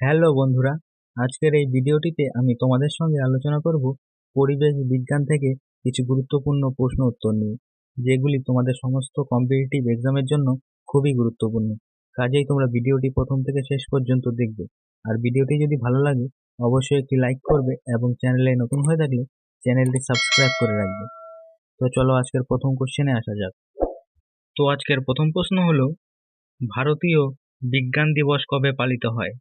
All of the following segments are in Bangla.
হ্যালো বন্ধুরা, আজকের এই ভিডিওটিতে আমি তোমাদের সঙ্গে আলোচনা করব পরিবেশ বিজ্ঞান থেকে কিছু গুরুত্বপূর্ণ প্রশ্ন উত্তর নিয়ে, যেগুলি তোমাদের সমস্ত কম্পিটিটিভ এক্সামের জন্য খুবই গুরুত্বপূর্ণ। কাজেই তোমরা ভিডিওটি প্রথম থেকে শেষ পর্যন্ত দেখবে। আর ভিডিওটি যদি ভালো লাগে, অবশ্যই একটি লাইক করবে এবং চ্যানেলে নতুন হয়ে থাকলে চ্যানেলটি সাবস্ক্রাইব করে রাখবে। তো চলো আজকের প্রথম কোশ্চেনে আসা যাক। তো আজকের প্রথম প্রশ্ন হলো, ভারতীয় বিজ্ঞান দিবস কবে পালিত হয়?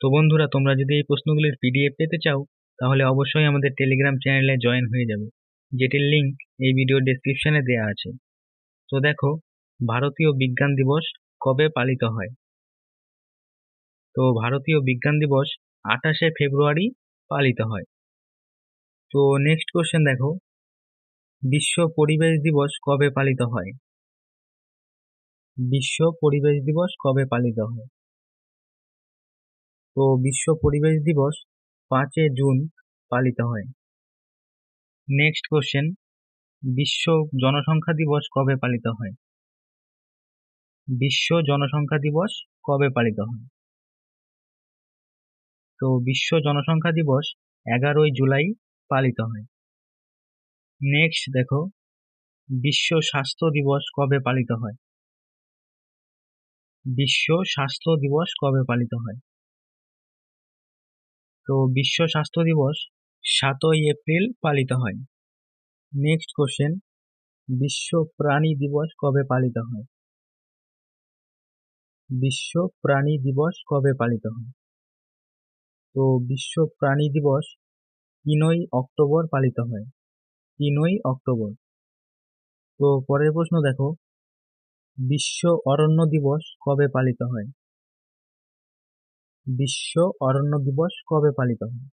তো বন্ধুরা, তোমরা যদি এই প্রশ্নগুলির পিডিএফ পেতে চাও, তাহলে অবশ্যই আমাদের টেলিগ্রাম চ্যানেলে জয়েন হয়ে যাবে, যেটির লিঙ্ক এই ভিডিও ডেসক্রিপশনে দেওয়া আছে। তো দেখো, ভারতীয় বিজ্ঞান দিবস কবে পালিত হয়? তো ভারতীয় বিজ্ঞান দিবস আঠাশে ফেব্রুয়ারি পালিত হয়। তো নেক্সট কোশ্চেন দেখো, বিশ্ব পরিবেশ দিবস কবে পালিত হয়? বিশ্ব পরিবেশ দিবস কবে পালিত হয়? তো বিশ্ব পরিবেশ দিবস পাঁচে জুন পালিত হয়। নেক্সট কোশ্চেন বিশ্ব জনসংখ্যা দিবস কবে পালিত হয়? বিশ্ব জনসংখ্যা দিবস কবে পালিত হয়? তো বিশ্ব জনসংখ্যা দিবস এগারোই জুলাই পালিত হয়। নেক্সট দেখো, বিশ্ব স্বাস্থ্য দিবস কবে পালিত হয়? বিশ্ব স্বাস্থ্য দিবস কবে পালিত হয়? তো বিশ্ব স্বাস্থ্য দিবস সাতই এপ্রিল পালিত হয়। নেক্সট কোশ্চেন বিশ্ব প্রাণী দিবস কবে পালিত হয়? বিশ্ব প্রাণী দিবস কবে পালিত হয়? তো বিশ্ব প্রাণী দিবস তিনই অক্টোবর পালিত হয়। তিনই অক্টোবর। তো পরের প্রশ্ন দেখো, বিশ্ব অরণ্য দিবস কবে পালিত হয়? বিশ্ব অরণ্য দিবস কবে পালিত হয়?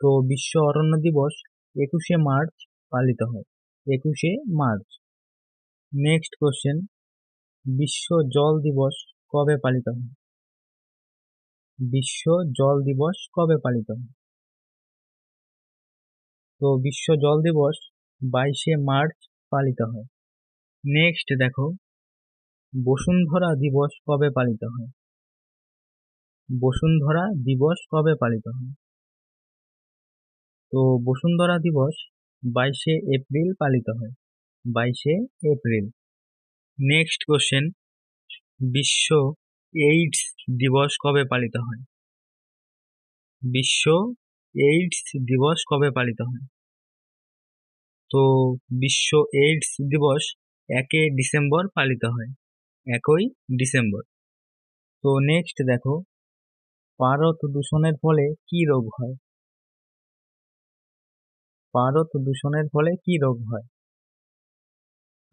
তো বিশ্ব অরণ্য দিবস একুশে মার্চ পালিত হয়। একুশে মার্চ। নেক্সট কোশ্চেন বিশ্ব জল দিবস কবে পালিত হয়? বিশ্ব জল দিবস কবে পালিত হয়? তো বিশ্ব জল দিবস বাইশে মার্চ পালিত হয়। নেক্সট দেখো। বসুন্ধরা দিবস কবে পালিত হয়? বসুন্ধরা দিবস কবে পালিত হয়? তো বসুন্ধরা দিবস বাইশে এপ্রিল পালিত হয়। বাইশে এপ্রিল। নেক্সট কোশ্চেন বিশ্ব এইডস দিবস কবে পালিত হয়? বিশ্ব এইডস দিবস কবে পালিত হয়? তো বিশ্ব এইডস দিবস একে ডিসেম্বর পালিত হয়। একই ডিসেম্বর। তো নেক্সট দেখো পারদ দূষণের ফলে কি রোগ হয়? পারদ দূষণের ফলে কি রোগ হয়?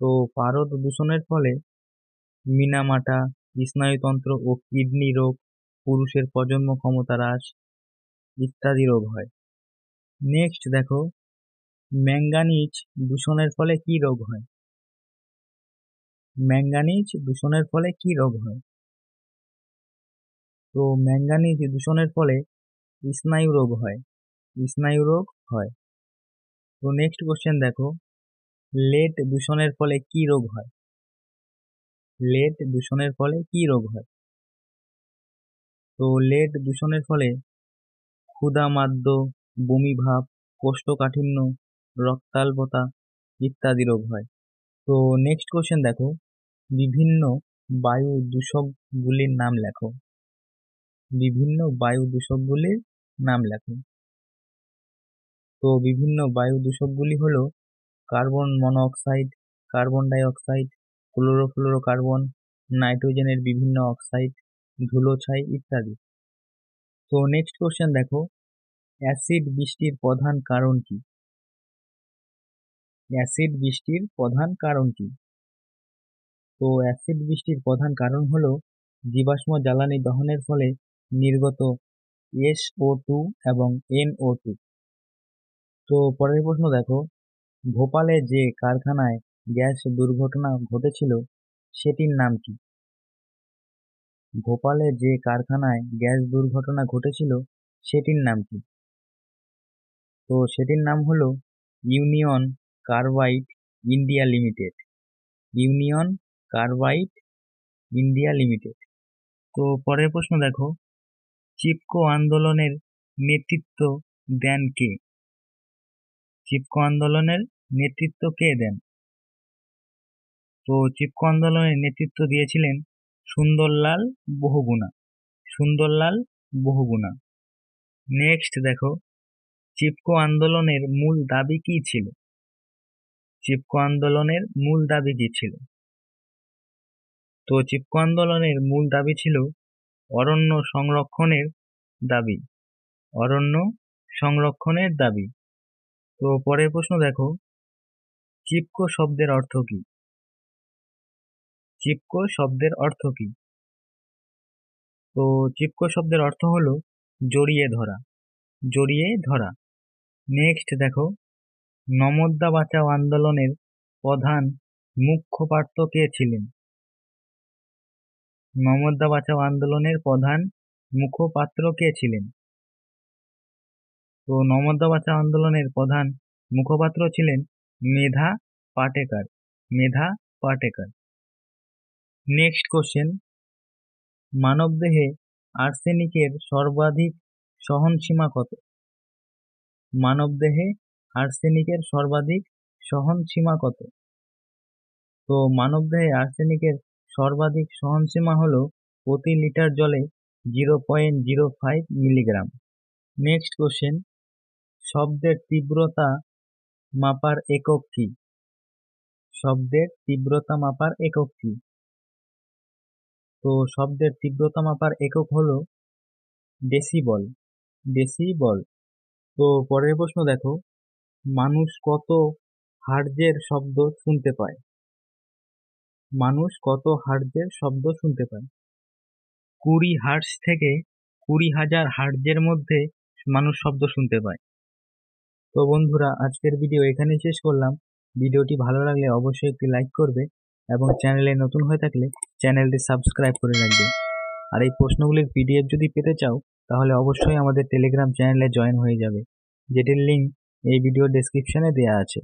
তো পারদ দূষণের ফলে মিনামাটা, স্নায়ুতন্ত্র ও কিডনি রোগ, পুরুষের প্রজন্ম ক্ষমতা হ্রাস ইত্যাদি রোগ হয়। নেক্সট দেখো, ম্যাঙ্গানিজ দূষণের ফলে কি রোগ হয়? ম্যাঙ্গানিজ দূষণের ফলে কি রোগ হয়? তো ম্যাঙ্গানিজ দূষণের ফলে স্নায়ু রোগ হয়, স্নায়ু রোগ হয়। তো নেক্সট কোশ্চেন দেখো, লেট দূষণের ফলে কি রোগ হয়? লেট দূষণের ফলে কি রোগ হয়? তো লেট দূষণের ফলে ক্ষুধামাদ্য বমিভাব, কোষ্ঠকাঠিন্য, রক্তাল্পতা ইত্যাদি রোগ হয়। তো নেক্সট কোশ্চেন দেখো, বিভিন্ন বায়ু দূষকগুলির নাম লেখো। বিভিন্ন বায়ু দূষকগুলির নাম লেখো তো বিভিন্ন বায়ু দূষকগুলি হলো carbon monoxide carbon dioxide, chlorofluorocarbon, নাইট্রোজেনের বিভিন্ন অক্সাইড, ধুলো ছাই ইত্যাদি। তো নেক্সট কোশ্চেন দেখো, অ্যাসিড বৃষ্টির প্রধান কারণ কি? অ্যাসিড বৃষ্টির প্রধান কারণ কি? তো অ্যাসিড বৃষ্টির প্রধান কারণ হলো জীবাশ্ম জ্বালানি দহনের ফলে নির্গত এসও টু এবং এনও টু। তো পরের প্রশ্ন দেখো, ভোপালে যে কারখানায় গ্যাস দুর্ঘটনা ঘটেছিল, সেটির নাম কি? ভোপালে যে কারখানায় গ্যাস দুর্ঘটনা ঘটেছিল, সেটির নাম কি? তো সেটির নাম হলো Union Carbide India Limited. Union Carbide India Limited. তো পরের প্রশ্ন দেখো চিপকো আন্দোলনের নেতৃত্ব দেন কে? চিপকো আন্দোলনের নেতৃত্ব কে দেন? তো চিপকো আন্দোলনের নেতৃত্ব দিয়েছিলেন সুন্দরলাল বহুগুণা। সুন্দরলাল বহুগুণা। নেক্সট দেখো, চিপকো আন্দোলনের মূল দাবি কি ছিল? চিপকো আন্দোলনের মূল দাবি কি ছিল? তো চিপকো আন্দোলনের মূল দাবি ছিল অরণ্য সংরক্ষণের দাবি। অরণ্য সংরক্ষণের দাবি। তো পরের প্রশ্ন দেখো, চিপকো শব্দের অর্থ কি? চিপকো শব্দের অর্থ কি? তো চিপকো শব্দের অর্থ হলো জড়িয়ে ধরা জড়িয়ে ধরা। নেক্সট দেখো নমদ্দা বাঁচাও আন্দোলনের প্রধান মুখ্যপাত্র কে ছিলেন। নমদ্দা বাঁচাও আন্দোলনের প্রধান মুখপাত্র কে ছিলেন? তো নমদ্দা বাঁচাও আন্দোলনের প্রধান মুখপাত্র ছিলেন মেধা পাটেকার মেধা পাটেকার। নেক্সট কোশ্চেন মানবদেহে আর্সেনিকের সর্বাধিক সহনসীমা কত? মানবদেহে আর্সেনিকের সর্বাধিক সহনসীমা কত? তো মানবদেহে আর্সেনিকের সর্বাধিক সহনসীমা হল প্রতি লিটার জলে zero point zero five milligram. Next question, শব্দের তীব্রতা মাপার একক কি? শব্দের তীব্রতা মাপার একক কি? তো শব্দের তীব্রতা মাপার একক হলো ডেসিবল ডেসিবল। তো পরের প্রশ্ন দেখো, মানুষ কত হার্জের শব্দ শুনতে পায়? মানুষ কত হার্জের শব্দ শুনতে পায়। কুড়ি হার্জ থেকে কুড়ি হাজার হার্জের মধ্যে মানুষ শব্দ শুনতে পায়। তো বন্ধুরা, আজকের ভিডিও এখানেই শেষ করলাম। ভিডিওটি ভালো লাগলে অবশ্যই একটি লাইক করবে এবং চ্যানেলে নতুন হয়ে থাকলে চ্যানেলটি সাবস্ক্রাইব করে রাখবে। আর এই প্রশ্নগুলির পিডিএফ যদি পেতে চাও, তাহলে অবশ্যই আমাদের টেলিগ্রাম চ্যানেলে জয়েন হয়ে যাবে, যেটির লিঙ্ক এই ভিডিও ডেসক্রিপশনে দেওয়া আছে।